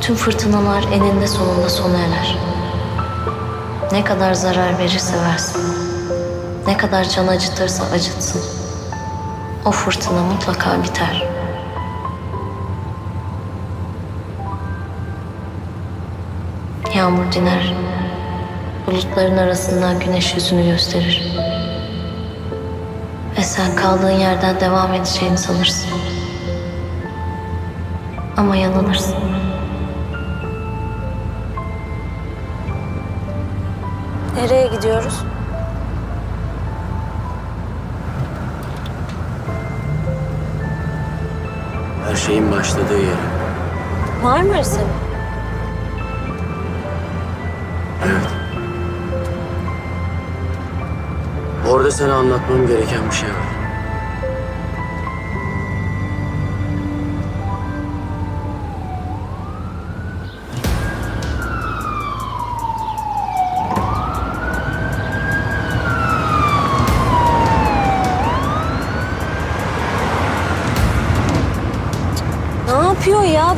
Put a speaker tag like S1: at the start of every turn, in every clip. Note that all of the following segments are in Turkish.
S1: Bütün fırtınalar eninde sonunda sona erer. Ne kadar zarar verirse versin. Ne kadar can acıtırsa acıtsın. O fırtına mutlaka biter. Yağmur diner. Bulutların arasından güneş yüzünü gösterir. Ve sen kaldığın yerden devam edeceğini sanırsın. Ama yanılırsın.
S2: Nereye gidiyoruz?
S3: Her şeyin başladığı yere.
S2: Marmaris'e mi?
S3: Evet. Orada sana anlatmam gereken bir şey var.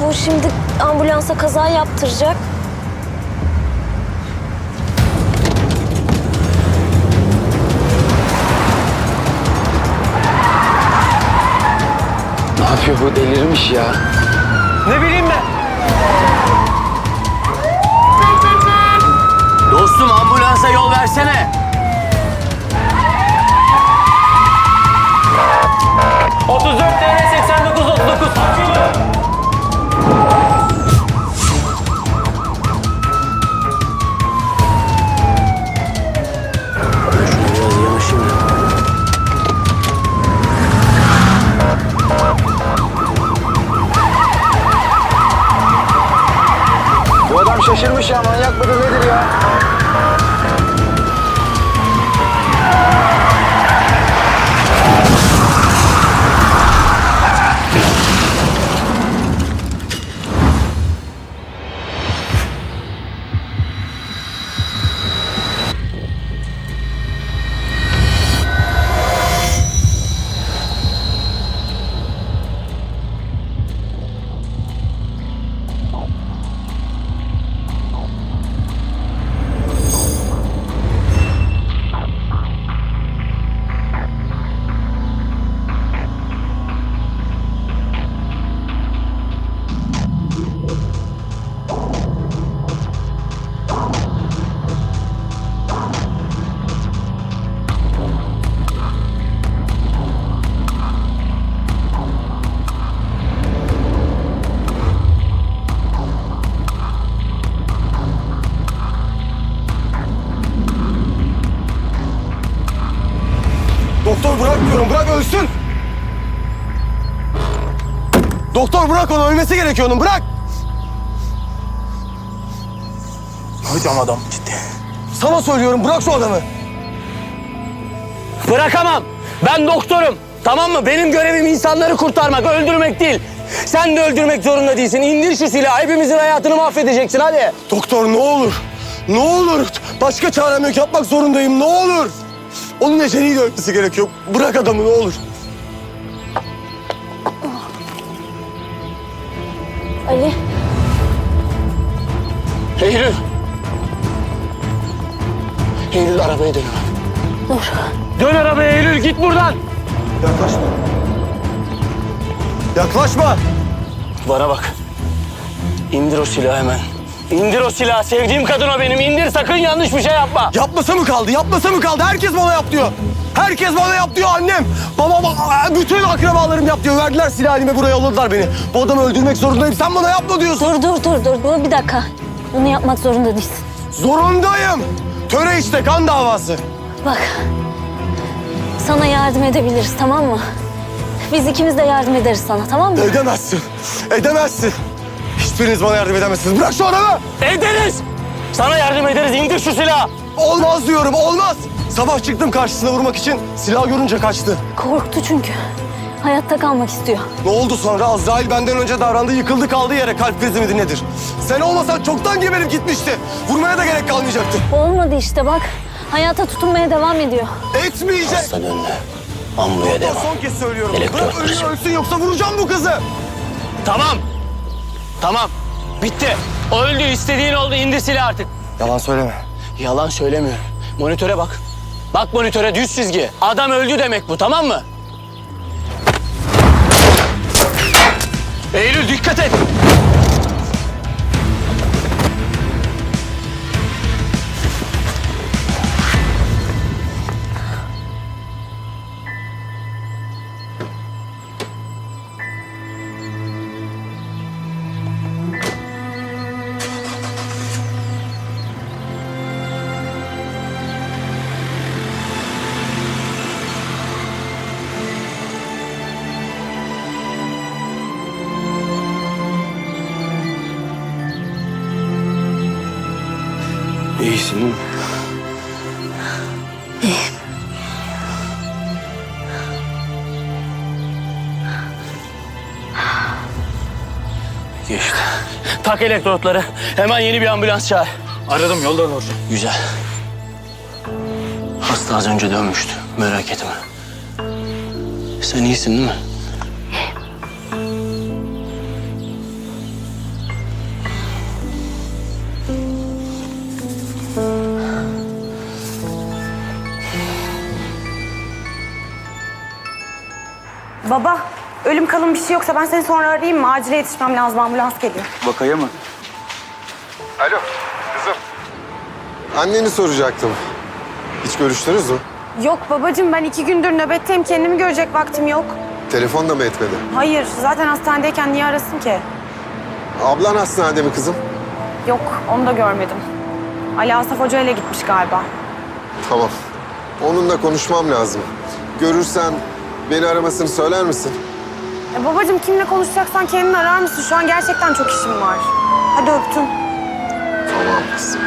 S2: Bu şimdi ambulansa kaza yaptıracak?
S3: Ne yapıyor bu delirmiş ya?
S4: Ne bileyim ben.
S3: Dostum ambulansa yol versene.
S4: ...34 TL 89 39.
S3: Ben şuna biraz yanaşayım da.
S5: Bu adam şaşırmış ya manyak mıdır nedir ya?
S6: Doktor bırak onu ölmesi gerekiyor onun bırak. Hocam adam ciddi. Sana söylüyorum bırak şu adamı.
S4: Bırakamam. Ben doktorum. Tamam mı? Benim görevim insanları kurtarmak, öldürmek değil. Sen de öldürmek zorunda değilsin. İndir şu silahı. Hepimizin hayatını mahvedeceksin hadi.
S6: Doktor ne olur. Ne olur. Başka çarem yok yapmak zorundayım ne olur. Onun eceliyle ölmesi gerekiyor. Bırak adamı ne olur.
S4: Eylül. Eylül arabaya dön.
S2: dur.
S4: Dön arabaya Eylül git buradan.
S6: Yaklaşma. Yaklaşma.
S4: Bana bak. İndir o silahı hemen. İndir o silahı. Sevdiğim kadın o benim. İndir sakın yanlış bir şey yapma.
S6: Yapmasa mı kaldı? Yapmasa mı kaldı? Herkes bana yap diyor. Herkes bana yap diyor annem. Babam, bütün akrabalarım yap diyor. Verdiler silah elime buraya yolladılar beni. Bu adamı öldürmek zorundayım. Sen bana yapma diyorsun.
S2: Dur dur dur dur. Dur bir dakika. Bunu yapmak zorunda değilsin.
S6: Zorundayım. Töre işte kan davası.
S2: Bak. Sana yardım edebiliriz tamam mı? Biz ikimiz de yardım ederiz sana tamam mı?
S6: Edemezsin. Edemezsin. Hiçbiriniz bana yardım edemezsiniz. Bırak şu adamı.
S4: Ederiz. Sana yardım ederiz. İndir şu silahı.
S6: Olmaz diyorum olmaz. Sabah çıktım karşısına vurmak için. Silah görünce kaçtı.
S2: Korktu çünkü. Hayatta kalmak istiyor.
S6: Ne oldu sonra? Azrail benden önce davrandı. Yıkıldı kaldı yere. Kalp krizi midir nedir? Sen olmasan çoktan geberip gitmişti. Vurmaya da gerek kalmayacaktı.
S2: Olmadı işte bak. Hayata tutunmaya devam ediyor.
S6: Etmeyecek.
S3: Aslan önüne. Ambuya devam.
S6: Son kez söylüyorum. Bırak ölsün,
S3: kırıcı.
S6: ölsün yoksa vuracağım bu kızı.
S4: Tamam. Tamam. Bitti. Öldü. istediğin oldu. İndir silahı artık.
S6: Yalan söyleme.
S4: Yalan söylemiyorum. Monitöre bak. Bak monitöre düz çizgi. Adam öldü demek bu tamam mı? Eylül dikkat et. Geçti. Tak elektrotları. Hemen yeni bir ambulans çağır.
S5: Aradım yolda hocam.
S4: Güzel. Hasta az önce dönmüştü. Merak etme. Sen iyisin değil mi?
S7: Baba, ölüm kalım bir şey yoksa ben seni sonra arayayım mı? Acile yetişmem lazım, ambulans geliyor.
S5: Vakaya mı?
S8: Alo, kızım. Anneni soracaktım. Hiç görüştünüz mü?
S7: Yok babacığım, ben iki gündür nöbetteyim. Kendimi görecek vaktim yok.
S8: Telefon da mı etmedi?
S7: Hayır, zaten hastanedeyken niye arasın ki?
S8: Ablan hastanede mi kızım?
S7: Yok, onu da görmedim. Ali Asaf Hoca ile gitmiş galiba.
S8: Tamam. Onunla konuşmam lazım. Görürsen beni aramasını söyler misin?
S7: E babacığım kimle konuşacaksan kendini arar mısın? Şu an gerçekten çok işim var. Hadi öptüm.
S8: Tamam kızım.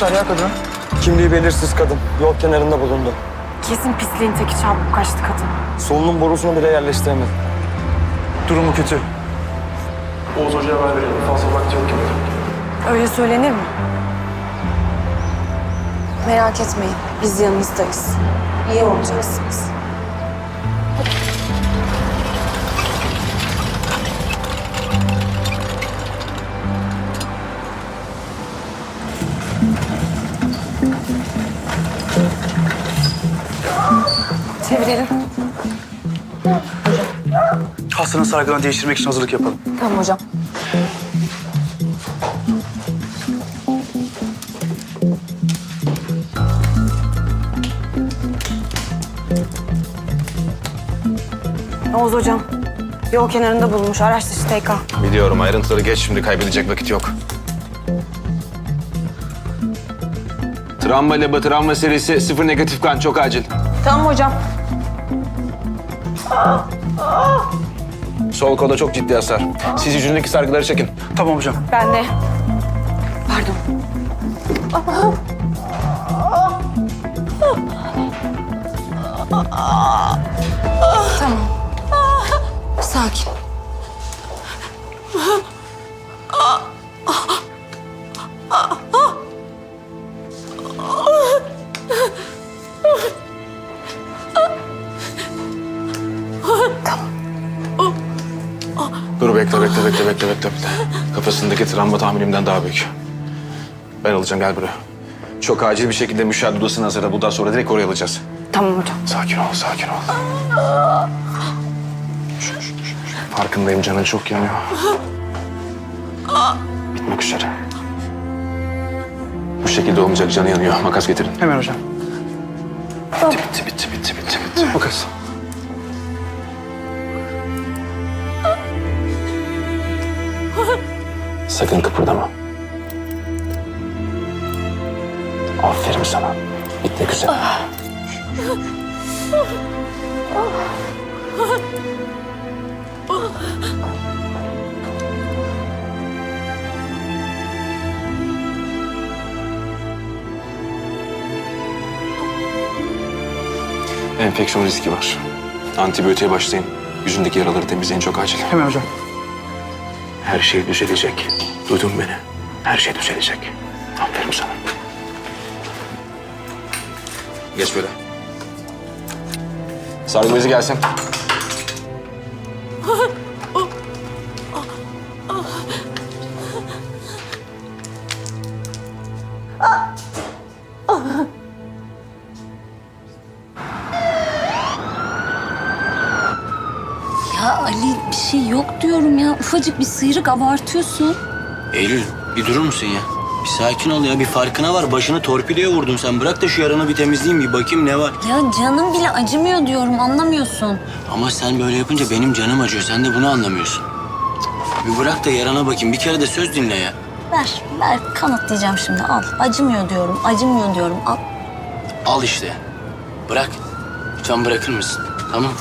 S5: Yapmışlar ya kadın?
S6: Kimliği belirsiz kadın. Yol kenarında bulundu.
S7: Kesin pisliğin teki çabuk kaçtı kadın.
S6: Solunum borusunu bile yerleştiremedi. Durumu kötü.
S9: Oğuz Hoca'ya haber verelim. Fazla vakti yok gibi.
S7: Öyle söylenir mi? Merak etmeyin, biz yanınızdayız. İyi olacaksınız.
S5: Hastanın sargılarını değiştirmek için hazırlık yapalım.
S7: Tamam hocam. Oğuz hocam. Yol kenarında bulunmuş. Araç dışı TK.
S10: Biliyorum ayrıntıları geç şimdi kaybedecek vakit yok. Travma labı travma serisi sıfır negatif kan çok acil.
S7: Tamam hocam.
S10: Sol kolda çok ciddi hasar. Siz yüzündeki sargıları çekin.
S5: Tamam hocam.
S7: Ben de. Pardon. Tamam. Sakin.
S10: Bekle bekle bekle bekle bekle. Kafasındaki travma tahminimden daha büyük. Ben alacağım gel buraya. Çok acil bir şekilde müşahede odasını hazırla. Bundan sonra direkt oraya alacağız.
S7: Tamam hocam.
S10: Sakin ol, sakin ol. Farkındayım canın çok yanıyor. Bitmek üzere. Bu şekilde olmayacak canı yanıyor. Makas getirin.
S5: Hemen hocam.
S10: Bitti, bitti, bitti, bitti, bitti, bitti. Makas. Sakın kıpırdama. Aferin sana. Bitti güzel.
S11: Enfeksiyon riski var. Antibiyotiğe başlayın. Yüzündeki yaraları temizleyin çok acil.
S5: Hemen hocam.
S11: Her şey düzelecek. Duydun beni. Her şey düzelecek. Aferin sana. Geç böyle. Sargı bezi gelsin.
S2: Ya Ali bir şey yok. Ufacık bir sıyrık abartıyorsun.
S3: Eylül bir durur musun ya? Bir sakin ol ya bir farkına var. Başını torpidoya vurdun sen. Bırak da şu yaranı bir temizleyeyim bir bakayım ne var.
S2: Ya canım bile acımıyor diyorum anlamıyorsun.
S3: Ama sen böyle yapınca benim canım acıyor. Sen de bunu anlamıyorsun. Bir bırak da yarana bakayım. Bir kere de söz dinle ya.
S2: Ver, ver kanıtlayacağım şimdi al. Acımıyor diyorum, acımıyor diyorum al.
S3: Al işte. Bırak. Lütfen bırakır mısın? Tamam.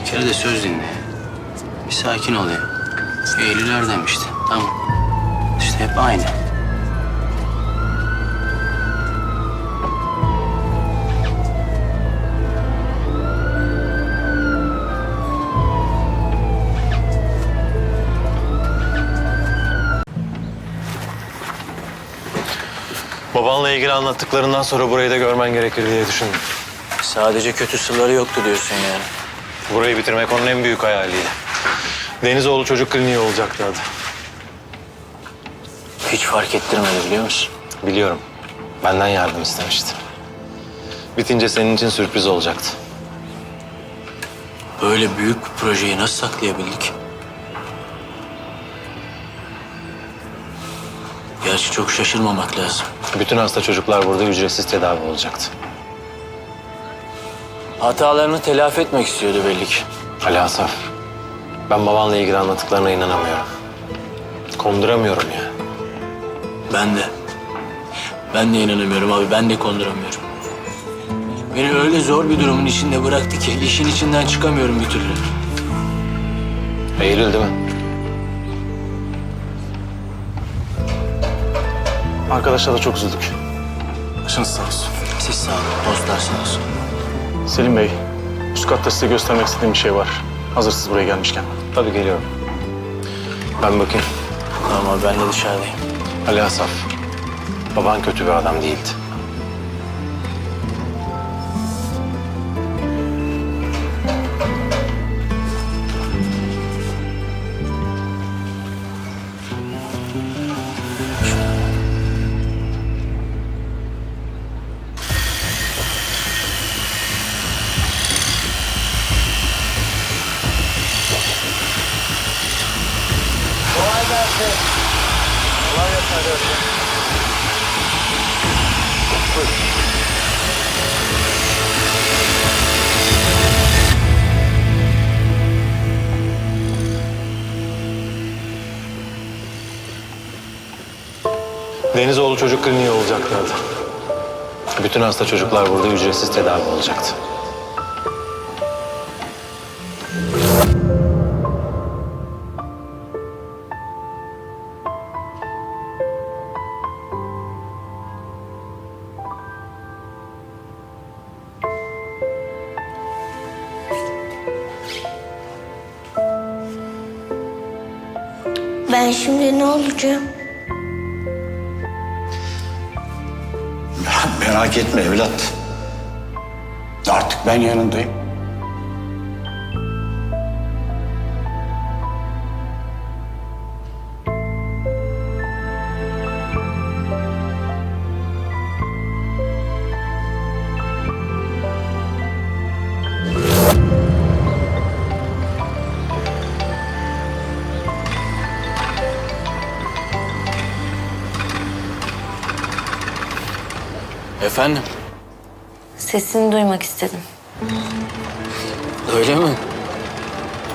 S3: Bir kere de söz dinle. Bir sakin ol ya. Eylül Erdem işte. Tamam. İşte hep aynı.
S12: Babanla ilgili anlattıklarından sonra burayı da görmen gerekir diye düşündüm.
S3: Sadece kötü sırları yoktu diyorsun yani.
S12: Burayı bitirmek onun en büyük hayaliydi. Denizoğlu Çocuk Kliniği olacaktı adı.
S3: Hiç fark ettirmedi biliyor musun?
S12: Biliyorum. Benden yardım istemişti. Bitince senin için sürpriz olacaktı.
S3: Böyle büyük bir projeyi nasıl saklayabildik? Gerçi çok şaşırmamak lazım.
S12: Bütün hasta çocuklar burada ücretsiz tedavi olacaktı.
S3: Hatalarını telafi etmek istiyordu belli ki.
S12: Ali Asaf, ben babanla ilgili anlattıklarına inanamıyorum. Konduramıyorum ya.
S3: Ben de. Ben de inanamıyorum abi. Ben de konduramıyorum. Beni öyle zor bir durumun içinde bıraktı ki işin içinden çıkamıyorum bir türlü.
S12: Eylül değil mi? Arkadaşlar da çok üzüldük. Başınız sağ olsun.
S3: Siz sağ olun. Dostlar sağ olsun.
S5: Selim Bey, üst katta size göstermek istediğim bir şey var. Hazır siz buraya gelmişken.
S12: Tabii geliyorum. Ben bakayım.
S3: Tamam abi ben de dışarıdayım.
S12: Ali Asaf, baban kötü bir adam değildi. Denizoğlu Çocuk Kliniği olacaktı adı. Bütün hasta çocuklar burada ücretsiz tedavi olacaktı.
S13: Ben şimdi ne olacağım?
S14: Merak etme evlat. Artık ben yanındayım.
S3: Efendim?
S2: Sesini duymak istedim.
S3: Öyle mi?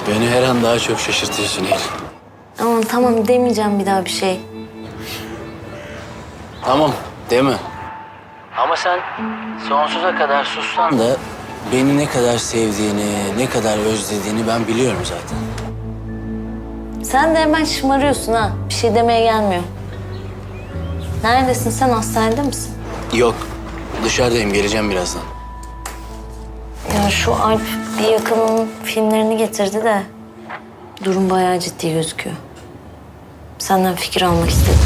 S3: Beni her an daha çok şaşırtıyorsun Eylül.
S2: Aman tamam demeyeceğim bir daha bir şey.
S3: Tamam, değil mi? Ama sen sonsuza kadar sussan da beni ne kadar sevdiğini, ne kadar özlediğini ben biliyorum zaten.
S2: Sen de hemen şımarıyorsun ha. Bir şey demeye gelmiyor. Neredesin sen hastanede misin?
S3: Yok, dışarıdayım. Geleceğim birazdan.
S1: Ya şu Alp bir yakının filmlerini getirdi de durum bayağı ciddi gözüküyor. Senden fikir almak istedim.